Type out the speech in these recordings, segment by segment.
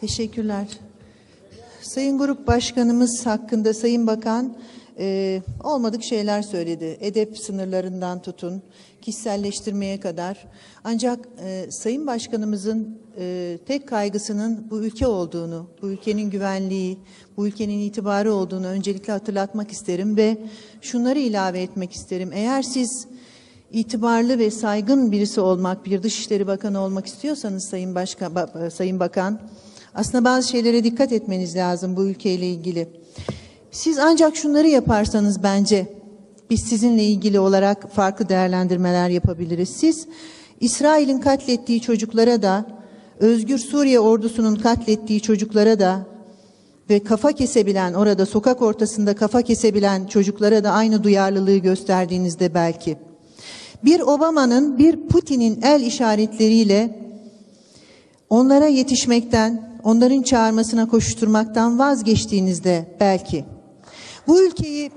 Teşekkürler. Sayın Grup Başkanımız hakkında Sayın Bakan e, olmadık şeyler söyledi. Edep sınırlarından tutun, kişiselleştirmeye kadar. Ancak e, Sayın Başkanımızın e, tek kaygısının bu ülke olduğunu, bu ülkenin güvenliği, bu ülkenin itibarı olduğunu öncelikle hatırlatmak isterim ve şunları ilave etmek isterim. Eğer siz itibarlı ve saygın birisi olmak, bir Dışişleri Bakanı olmak istiyorsanız Sayın Başkan, Ba- Sayın Bakan, aslında bazı şeylere dikkat etmeniz lazım bu ülkeyle ilgili. Siz ancak şunları yaparsanız bence biz sizinle ilgili olarak farklı değerlendirmeler yapabiliriz. Siz İsrail'in katlettiği çocuklara da, Özgür Suriye ordusunun katlettiği çocuklara da ve kafa kesebilen orada sokak ortasında kafa kesebilen çocuklara da aynı duyarlılığı gösterdiğinizde belki bir Obama'nın bir Putin'in el işaretleriyle onlara yetişmekten, onların çağırmasına koşturmaktan vazgeçtiğinizde belki bu ülkeyi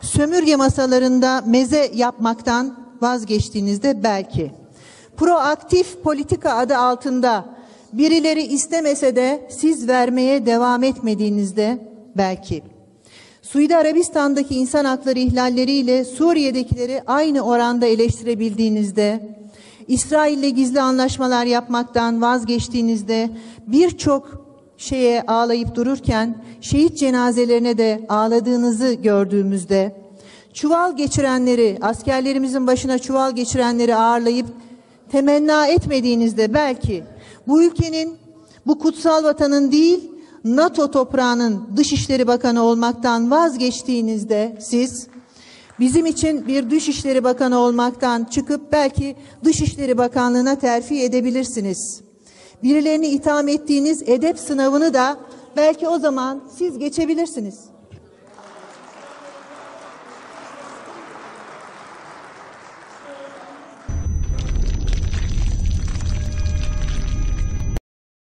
sömürge masalarında meze yapmaktan vazgeçtiğinizde belki proaktif politika adı altında birileri istemese de siz vermeye devam etmediğinizde belki Suudi Arabistan'daki insan hakları ihlalleriyle Suriye'dekileri aynı oranda eleştirebildiğinizde, İsrail'le gizli anlaşmalar yapmaktan vazgeçtiğinizde birçok şeye ağlayıp dururken şehit cenazelerine de ağladığınızı gördüğümüzde çuval geçirenleri, askerlerimizin başına çuval geçirenleri ağırlayıp temenna etmediğinizde belki bu ülkenin bu kutsal vatanın değil NATO toprağının Dışişleri Bakanı olmaktan vazgeçtiğinizde siz bizim için bir Dışişleri Bakanı olmaktan çıkıp belki Dışişleri Bakanlığına terfi edebilirsiniz. Birilerini itham ettiğiniz edep sınavını da belki o zaman siz geçebilirsiniz.